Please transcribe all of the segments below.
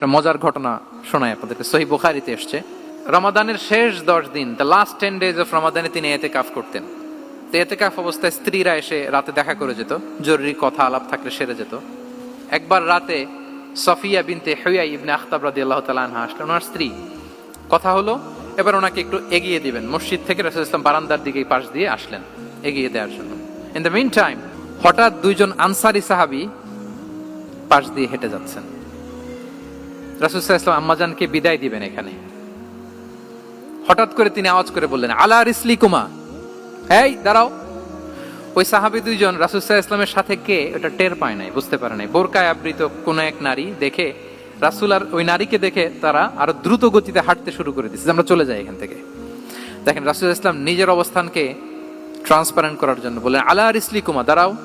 একটা মজার ঘটনা শোনায় আপনাদেরকে। সহি বুখারিতে এসছে, রমাদানের শেষ দশ দিন the last ten days of রমাদানে তিনি এতে কাফ করতেন। তো এতে কাফ অবস্থায় স্ত্রীরা এসে রাতে দেখা করে যেত, জরুরি কথা আলাপ থাকলে সেরে যেত। একবার রাতে সফিয়া বিনতে হেয়া ইবনে আখতাব রাদি আল্লাহ তালা আনহা ওনার স্ত্রী, কথা হলো, এবার ওনাকে একটু এগিয়ে দিবেন। মসজিদ থেকে রসুল ইসলাম বারান্দার দিকে পাশ দিয়ে আসলেন, এগিয়ে দেওয়ার জন্য। ইন দ্য মিন টাইম হঠাৎ দুইজন আনসারি সাহাবি পাশ দিয়ে হেঁটে যাচ্ছেন। রাসুসাহ ইসলাম আম্মাজানকে বিদায় দিবেন এখানে। হঠাৎ করে তিনি আওয়াজ করে বললেন, আলা রিসলি কুমা এই, দাঁড়াও। ওই সাহাবি দুইজন রাসুসাহ ইসলামের সাথে কে? ওটা টের পায় নাই, বুঝতে পারে নাই। বোরকায় আবৃত কোন এক নারী দেখে রাসুল আর ওই নারীকে দেখে তারা আরও দ্রুত গতিতে হাঁটতে শুরু করে দিচ্ছে আমরা চলে যাই এখান থেকে। দেখেন, রাসুল ইসলাম নিজের অবস্থানকে ট্রান্সপারেন্ট করার জন্য বললেন, আলা রিসলি কুমা দাঁড়াও।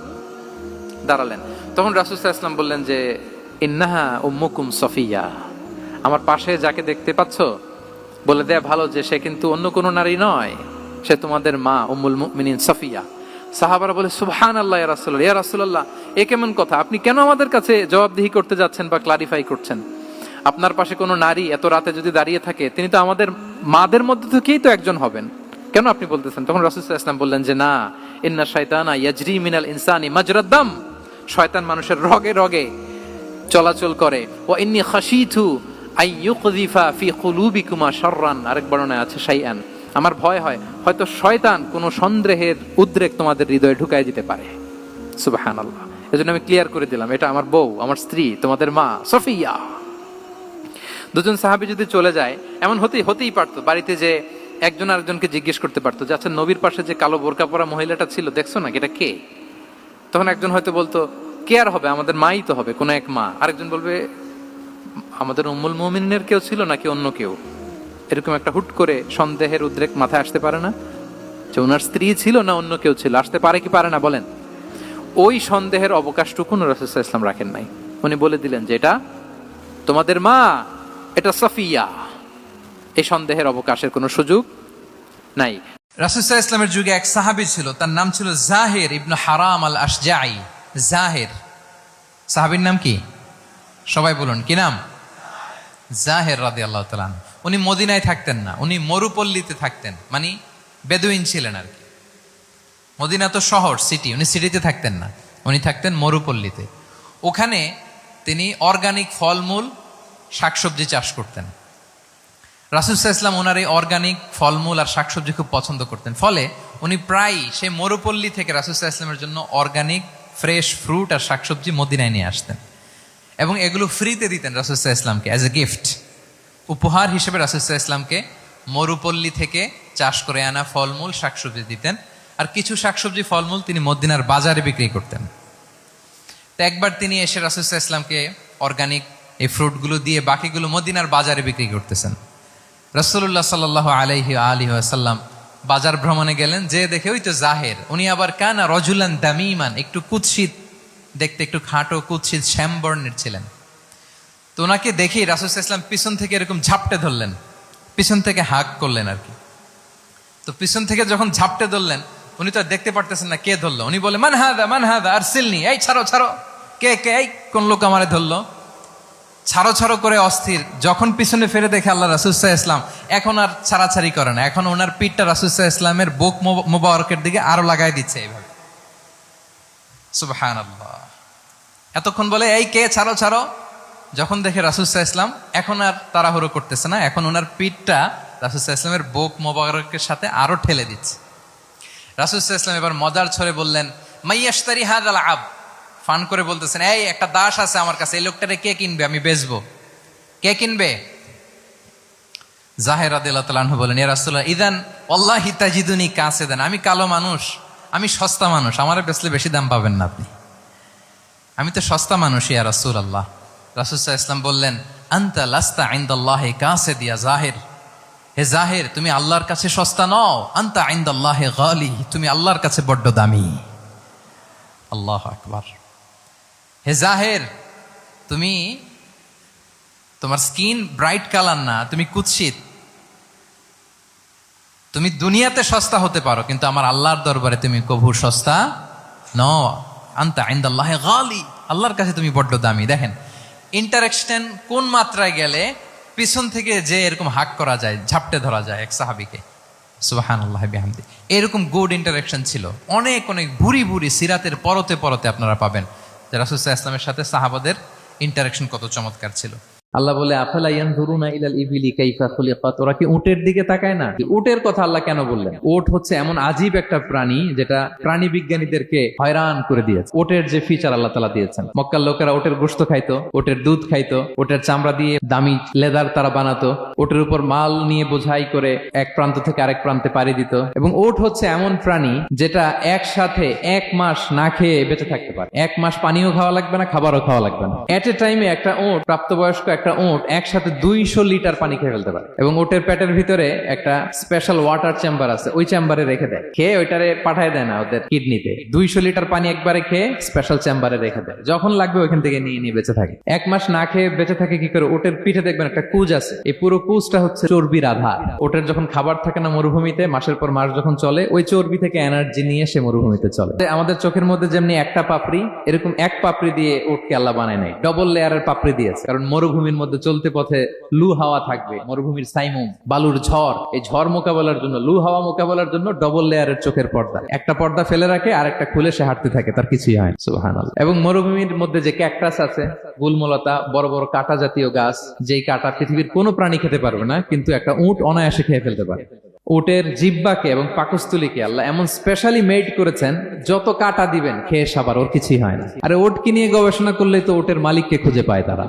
দাঁড়ালেন। তখন রাসুল ইসলাম বললেন যে ইন্নাহা উম্মুকুম সফিয়া। আমার পাশে যাকে দেখতে পাচ্ছ, বলে দেয়া ভালো যে সে কিন্তু অন্য কোনো নারী নয়, সে তোমাদের মা উম্মুল মুমিনিন সফিয়া। সাহাবারা বলে সুবহান আল্লাহ রাসূলুল্লাহ, ইয়া রাসূলুল্লাহ, এ কেমন কথা? আপনি কেন আমাদের কাছে জবাবদিহি করতে যাচ্ছেন বা ক্লারিফাই করছেন? আপনার পাশে কোনো নারী এত রাতে যদি দাঁড়িয়ে থাকে, তিনি তো আমাদের মাদের মধ্যে থেকেই তো একজন হবেন। কেন আপনি বলতেছেন? তখন রাসূল ইসলাম বললেন যে, না, ইন্না শাইতানা ইয়াজরি মিনাল ইনসানি মাজরাদ্দাম শয়তান মানুষের রগে রগে চলাচল করে। ও ইন্নি খাসিথু আই ইউকযিফা ফি কুলুবিকুমা শাররান। আরেক বর্ণনায় আছে, শাইআন। আমার ভয় হয়, হয়তো শয়তান কোনো সন্দেহের উদ্রেক তোমাদের হৃদয়ে ঢুকায় দিতে পারে। সুবহানাল্লাহ। এজন্য আমি ক্লিয়ার করে দিলাম, এটা আমার বউ, আমার স্ত্রী, তোমাদের মা, সফিয়া। দুজন সাহাবী যদি চলে যায়, এমন হতেই হতেই পারতো, বাড়িতে যে একজন আরেকজনকে জিজ্ঞেস করতে পারতো যে আচ্ছা নবীর পাশে যে কালো বোরকা পরা মহিলাটা ছিল, দেখছ না এটা কে? তখন একজন হয়তো বলতো কে আর হবে, আমাদের মাই তো হবে, কোনো এক মা। আরেকজন বলবে, আমাদের উম্মুল মুমিনের কেউ ছিল নাকি অন্য কেউ? এরকম একটা হুট করে সন্দেহের উদ্রেক মাথায় আসতে পারে না। যে ওনার স্ত্রী ছিল না অন্য কেউ ছিল, আসতে পারে কি পারে না, বলেন। ওই সন্দেহের অবকাশটুকু রসুল্লাহ ইসলাম রাখেন নাই। উনি বলে দিলেন যে এটা তোমাদের মা, এটা সফিয়া। এই সন্দেহের অবকাশের কোনো সুযোগ নাই। রাসুসাহ ইসলামের যুগে এক সাহাবি ছিল, তার নাম ছিল জাহের ইবনু হারাম আল আশজাই জাহের। সাহাবির নাম কি? সবাই বলুন, কি নাম? জাহের রাদি আল্লাহ তালান উনি মদিনায় থাকতেন না, উনি মরুপল্লীতে থাকতেন মানে বেদুইন ছিলেন আর কি। মদিনা তো শহর সিটি উনি সিটিতে থাকতেন না, উনি থাকতেন মরুপল্লীতে। ওখানে তিনি অর্গানিক ফলমূল, শাকসবজি চাষ করতেন। রাসুলসাহ ইসলাম ওনার এই অর্গানিক ফলমূল আর শাকসবজি খুব পছন্দ করতেন। ফলে উনি প্রায়ই সেই মরুপল্লী থেকে রাসুলসাহ ইসলামের জন্য অর্গানিক ফ্রেশ ফ্রুট আর শাকসবজি মদিনায় নিয়ে আসতেন। এবং এগুলো ফ্রিতে দিতেন রাসুলসাহ ইসলামকে অ্যাজ এ গিফট উপহার হিসেবে রাসুলসাহ ইসলামকে মরুপল্লী থেকে চাষ করে আনা ফলমূল, শাকসবজি দিতেন। আর কিছু শাকসবজি, ফলমূল তিনি মদিনার বাজারে বিক্রি করতেন। তো একবার তিনি এসে রাসুলসাহ ইসলামকে অর্গানিক এই ফ্রুটগুলো দিয়ে বাকিগুলো মদিনার বাজারে বিক্রি করতেছেন। রসুল্লাহ সাল্লাহ আলহি আলী আসাল্লাম বাজার ভ্রমণে গেলেন, যে দেখে ওই তো জাহের। উনি আবার কানা রজুলান দামিমান, একটু কুৎসিত, দেখতে একটু খাটো, কুৎসিত, শ্যামবর্ণের ছিলেন। তো ওনাকে দেখেই রাসুস ইসলাম পিছন থেকে এরকম ঝাপটে ধরলেন। পিছন থেকে হাক করলেন আর কি। তো পিছন থেকে যখন ঝাপটে ধরলেন, উনি তো দেখতে পারতেছেন না কে ধরলো। উনি বলে মান হাদা মান হাদা আর সিলনি এই ছাড়ো ছাড়ো। কে কে, এই কোন লোক আমারে ধরলো? ছাড়ো ছাড়ো করে অস্থির। যখন পিছনে ফিরে দেখে আল্লাহ রাসুসাহ ইসলাম এখন আর ছাড়াছাড়ি করে না। এখন ওনার পিঠটা রাসুসাহ ইসলামের বুক মোবারকের দিকে আরও লাগাই দিচ্ছে এইভাবে। সুবহান এতক্ষণ বলে, এই কে? ছাড়ো ছাড়ো। যখন দেখে রাসুসাহ ইসলাম এখন আর তাড়াহুড়ো করতেছে না। এখন ওনার পিঠটা রাসুসাহ ইসলামের বুক মোবারকের সাথে আরও ঠেলে দিচ্ছে। রাসুসাহ ইসলাম এবার মজার ছড়ে বললেন মাইয়াস্তারি হাদ আব। ফান করে বলতেছেন, এই, একটা দাস আছে আমার কাছে, এই লোকটারে কে কিনবে? আমি বেচবো। কে কিনবে? জাহের আদিল্লাহ বলেন, ইয়া ইদান অল্লাহ হিতাজিদুনি কাছে দেন আমি কালো মানুষ, আমি সস্তা মানুষ, আমার বেচলে বেশি দাম পাবেন না আপনি। আমি তো সস্তা মানুষ ইয়া আল্লাহ রাসুসাহ ইসলাম বললেন, আন্তা লাস্তা আইন্দাল্লাহ কাছে দিয়া জাহের। হে জাহের, তুমি আল্লাহর কাছে সস্তা নও। আন্তা আইন্দাল্লাহ গালি, তুমি আল্লাহর কাছে বড্ড দামি। আল্লাহ আকবার। হে জাহের, তুমি তোমার স্কিন ব্রাইট কালার না, তুমি কুৎসিত। তুমি দুনিয়াতে সস্তা হতে পারো, কিন্তু আমার আল্লাহর দরবারে তুমি কভু সস্তা ন আন্তা আইন্দাল্লাহ গালি, আল্লাহর কাছে তুমি বড্ড দামি। দেখেন ইন্টারাকশন কোন মাত্রায় গেলে পিছন থেকে যে এরকম হাক করা যায়, ঝাপটে ধরা যায় এক সাহাবিকে। সুবাহান আল্লাহ বিহামদি। এরকম গুড ইন্টারাকশন ছিল। অনেক অনেক ভুরি ভুরি সিরাতের পরতে পরতে আপনারা পাবেন। রাসুসাহ ইসলামের সাথে সাহাবাদের ইন্টারাকশন কত চমৎকার ছিল। আল্লাহ বলে, আফালা ইয়ানজুরুনা ইলাল ইবিলি কাইফা খুলিকাত? ওরা কি উটের দিকে তাকায় না? উটের কথা আল্লাহ কেন বললেন? উট হচ্ছে এমন আজীব একটা প্রাণী যেটা প্রাণী বিজ্ঞানীদেরকে হয়রান করে দিয়েছে। ওটের যে ফিচার আল্লাহ তালা দিয়েছেন। মক্কার লোকেরা ওটের গোশত খাইতো ওটের দুধ খাইতো ওটের চামড়া দিয়ে দামি লেদার তারা বানাতো ওটের উপর মাল নিয়ে বোঝাই করে এক প্রান্ত থেকে আরেক প্রান্তে পাড়ি দিত। এবং ওট হচ্ছে এমন প্রাণী যেটা একসাথে এক মাস না খেয়ে বেঁচে থাকতে পারে। এক মাস পানিও খাওয়া লাগবে না, খাবারও খাওয়া লাগবে না। এট এ টাইমে একটা ওট প্রাপ্তবয়স্ক একটা ওট একসাথে দুইশো লিটার পানি খেয়ে ফেলতে পারে। এবং ওটের পেটের ভিতরে একটা স্পেশাল ওয়াটার চেম্বার আছে, ওই চেম্বারে রেখে দেয়। খেয়ে ওইটারে পাঠায় দেয় না ওদের কিডনিতে। দুইশো লিটার পানি একবারে খেয়ে স্পেশাল চেম্বারে রেখে দেয়। যখন লাগবে ওইখান থেকে নিয়ে নিয়ে বেঁচে থাকে। এক মাস না খেয়ে বেঁচে থাকে কি করে? ওটের পিঠে দেখবেন একটা কুজ আছে। এই পুরো কুজটা হচ্ছে চর্বির আধার ওটের যখন খাবার থাকে না মরুভূমিতে, মাসের পর মাস যখন চলে, ওই চর্বি থেকে এনার্জি নিয়ে সে মরুভূমিতে চলে। আমাদের চোখের মধ্যে যেমনি একটা পাপড়ি, এরকম এক পাপড়ি দিয়ে ওটকে আল্লাহ বানায় নাই। ডবল লেয়ারের পাপড়ি দিয়েছে। কারণ মরুভূমির মধ্যে চলতে পথে লু হাওয়া থাকবে। মরুভূমির সাইমুম, বালুর ঝড়, এই ঝড় মোকাবেলার জন্য, লু হাওয়া মোকাবেলার জন্য ডবল লেয়ারের চোখের পর্দা। একটা পর্দা ফেলে রাখে আর একটা খুলে সে হাঁটতে থাকে, তার কিছুই হয় সুবহানাল্লাহ। এবং মরুভূমির মধ্যে যে ক্যাকটাস আছে, গুলমলতা, বড় বড় কাটা জাতীয় গাছ, যেই কাটা পৃথিবীর কোনো প্রাণী খেতে পারবে না, কিন্তু একটা উট অনায়াসে খেয়ে ফেলতে পারে। উটের জিব্বাকে এবং পাকস্থলীকে আল্লাহ এমন স্পেশালি মেড করেছেন, যত কাটা দিবেন, খেয়ে সাবার, ওর কিছুই হয় না। আরে ওটকে নিয়ে গবেষণা করলেই তো ওটের মালিককে খুঁজে পায় তারা।